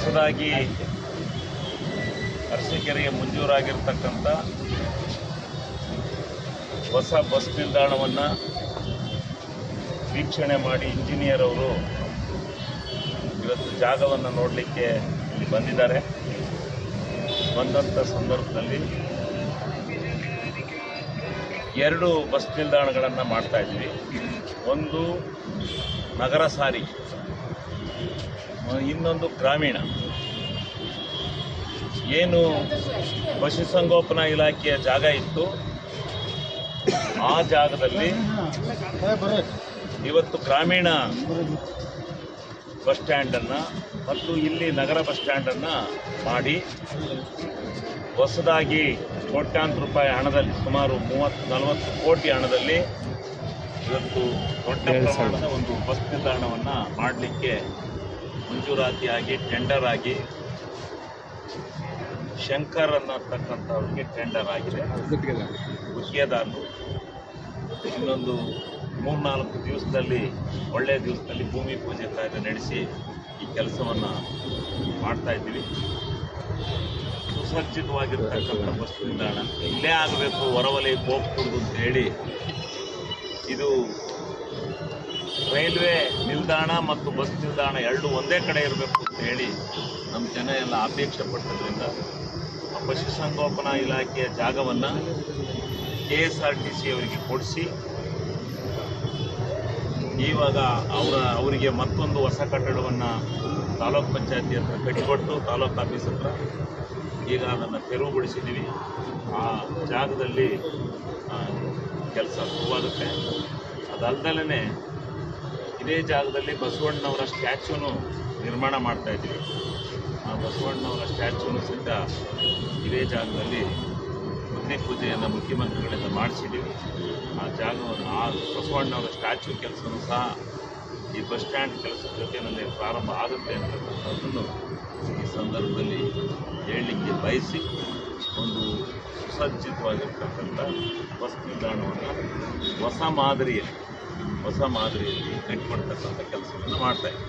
ಹೊಸದಾಗಿ ಅರಸೀಕೆರೆಗೆ ಮಂಜೂರಾಗಿರ್ತಕ್ಕಂಥ ಹೊಸ ಬಸ್ ನಿಲ್ದಾಣವನ್ನು ವೀಕ್ಷಣೆ ಮಾಡಿ ಇಂಜಿನಿಯರ್ ಅವರು ಇವತ್ತು ಜಾಗವನ್ನು ನೋಡಲಿಕ್ಕೆ ಇಲ್ಲಿ ಬಂದಿದ್ದಾರೆ. ಬಂದಂಥ ಸಂದರ್ಭದಲ್ಲಿ ಎರಡು ಬಸ್ ನಿಲ್ದಾಣಗಳನ್ನು ಮಾಡ್ತಾ ಇದ್ವಿ. ಒಂದು ನಗರ ಸಾರಿಗೆ ಇನ್ನೊಂದು ಗ್ರಾಮೀಣ. ಏನು ಪಶುಸಂಗೋಪನಾ ಇಲಾಖೆಯ ಜಾಗ ಇತ್ತು. ಆ ಜಾಗದಲ್ಲಿ ಇವತ್ತು ಗ್ರಾಮೀಣ ಬಸ್ ಸ್ಟ್ಯಾಂಡನ್ನು ಮತ್ತು ಇಲ್ಲಿ ನಗರ ಬಸ್ ಸ್ಟ್ಯಾಂಡನ್ನು ಮಾಡಿ ಹೊಸದಾಗಿ ಕೋಟ್ಯಾಂತರ ರೂಪಾಯಿ ಹಣದಲ್ಲಿ ಸುಮಾರು ಮೂವತ್ತು ನಲವತ್ತು ಕೋಟಿ ಹಣದಲ್ಲಿ ಇವತ್ತು ದೊಡ್ಡ ಪ್ರಮಾಣದ ಒಂದು ಬಸ್ ನಿಲ್ದಾಣವನ್ನು ಮಾಡಲಿಕ್ಕೆ ಮಂಜೂರಾತಿಯಾಗಿ ಟೆಂಡರ್ ಆಗಿ ಶಂಕರ್ ಅನ್ನತಕ್ಕಂಥವ್ರಿಗೆ ಟೆಂಡರ್ ಆಗಿದೆ. ಗುತ್ತಿಗೆದಾರರು ಇನ್ನೊಂದು ಮೂರ್ನಾಲ್ಕು ದಿವಸದಲ್ಲಿ ಒಳ್ಳೆಯ ದಿವಸದಲ್ಲಿ ಭೂಮಿ ಪೂಜೆ ಕಾರ್ಯ ನಡೆಸಿ ಈ ಕೆಲಸವನ್ನು ಮಾಡ್ತಾ ಇದ್ದೀವಿ. ಸುಸಜ್ಜಿತವಾಗಿರ್ತಕ್ಕಂಥ ಬಸ್ ನಿಲ್ದಾಣ ಇಲ್ಲೇ ಆಗಬೇಕು ಹೊರವಲಯಕ್ಕೆ ಹೋಗ್ಕೂಡ್ದು ಅಂತ ಹೇಳಿ ಇದು ರೈಲ್ವೆ ನಿಲ್ದಾಣ ಮತ್ತು ಬಸ್ ನಿಲ್ದಾಣ ಎರಡು ಒಂದೇ ಕಡೆ ಇರಬೇಕು ಅಂತ ಹೇಳಿ ನಮ್ಮ ಜನ ಎಲ್ಲ ಅಪೇಕ್ಷೆ ಪಟ್ಟದ್ರಿಂದ ಪಶುಸಂಗೋಪನಾ ಇಲಾಖೆಯ ಜಾಗವನ್ನು K S R T C ಅವರಿಗೆ ಕೊಡಿಸಿ, ಇವಾಗ ಅವರ ಅವರಿಗೆ ಮತ್ತೊಂದು ಹೊಸ ಕಟ್ಟಡವನ್ನು ತಾಲೂಕ್ ಪಂಚಾಯತಿ ಹತ್ರ ಕಟ್ಟಿಕೊಟ್ಟು ತಾಲೂಕ್ ಆಫೀಸ್ ಹತ್ರ ಈಗ ಅದನ್ನು ತೆರವುಗೊಳಿಸಿದ್ದೀವಿ. ಆ ಜಾಗದಲ್ಲಿ ಕೆಲಸ ಶುರುವಾಗುತ್ತೆ. ಅದಲ್ದಲೇ ಇದೇ ಜಾಗದಲ್ಲಿ ಬಸವಣ್ಣನವರ ಸ್ಟ್ಯಾಚ್ಯೂನು ನಿರ್ಮಾಣ ಮಾಡ್ತಾ ಇದ್ದೀವಿ. ಆ ಬಸವಣ್ಣನವರ ಸ್ಟ್ಯಾಚ್ಯೂನು ಸಹಿತ ಇದೇ ಜಾಗದಲ್ಲಿ ಭೂಮಿ ಪೂಜೆಯನ್ನು ಮುಖ್ಯಮಂತ್ರಿಗಳಿಂದ ಮಾಡಿಸಿದ್ದೀವಿ. ಆ ಜಾಗವನ್ನು, ಆ ಬಸವಣ್ಣನವರ ಸ್ಟ್ಯಾಚ್ಯೂ ಕೆಲಸವೂ ಸಹ ಈ ಬಸ್ ಸ್ಟ್ಯಾಂಡ್ ಕೆಲಸದ ಜೊತೆಯಲ್ಲಿ ಪ್ರಾರಂಭ ಆಗುತ್ತೆ ಅಂತಕ್ಕಂಥದ್ದನ್ನು ಈ ಸಂದರ್ಭದಲ್ಲಿ ಹೇಳಲಿಕ್ಕೆ ಬಯಸಿ ಒಂದು ಸುಸಜ್ಜಿತವಾಗಿರ್ತಕ್ಕಂಥ ಬಸ್ ನಿಲ್ದಾಣವನ್ನು ಹೊಸ ಮಾದರಿಯಲ್ಲಿ ಹೊಸ ಮಾದರಿಯಲ್ಲಿ ಕಟ್ಟಿಕೊಡ್ತಕ್ಕಂಥ ಕೆಲಸವನ್ನು ಮಾಡ್ತಾ ಇದ್ದೀವಿ.